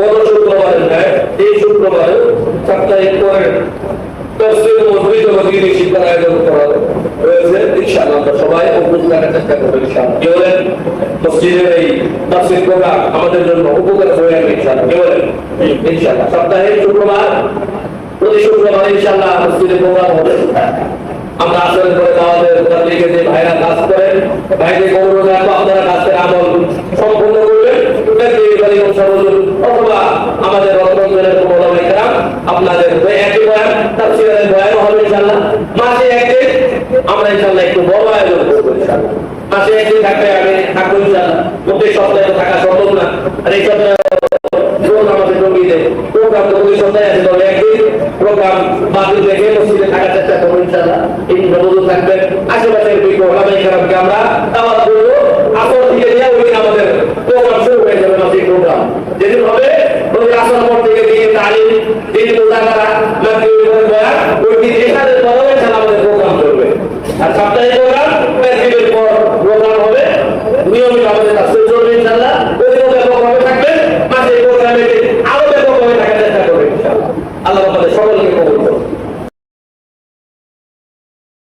গত শুক্রবারের ন্যায় এই শুক্রবারে সাপ্তাহিক করে তফসিল মজলিস ও দিনী শিক্ষার আয়োজন করা হয়েছে। ইনশাআল্লাহ আমরা সবাই উপস্থিত থাকার চেষ্টা করব ইনশাআল্লাহ। কি করে ভাইদের আমল সম্পূর্ণ অথবা আমাদের রতনজনের কেরাম আপনাদের একই ইনশাআল্লাহ। মাসে একদিন আমরা ইনশাআল্লাহ একটু বড় আয়োজন করব ইনশাআল্লাহ। মাসে একদিন থাকলে আমি থাকব ইনশাআল্লাহ। প্রত্যেক সপ্তাহে থাকা সম্ভব না। আর এই সপ্তাহে আছে টঙ্গিতে প্রোগ্রাম তো প্রতি সপ্তাহে আছে, তবে একদিন প্রোগ্রাম বাতিল রেখে মসজিদে থাকার চেষ্টা করব ইনশাআল্লাহ। এই নবদূত থাকবেন আশেপাশের বিজ্ঞ ওলামাই আমরা দাওয়াত তালিম দিনে আমাদের প্রোগ্রাম চলবে আর সাপ্তাহিক পর প্রোগ্রাম হবে। নিয়মিত আমাদের কাছে চলবে ইনশাআল্লাহ। ওই দিনও থাকবেন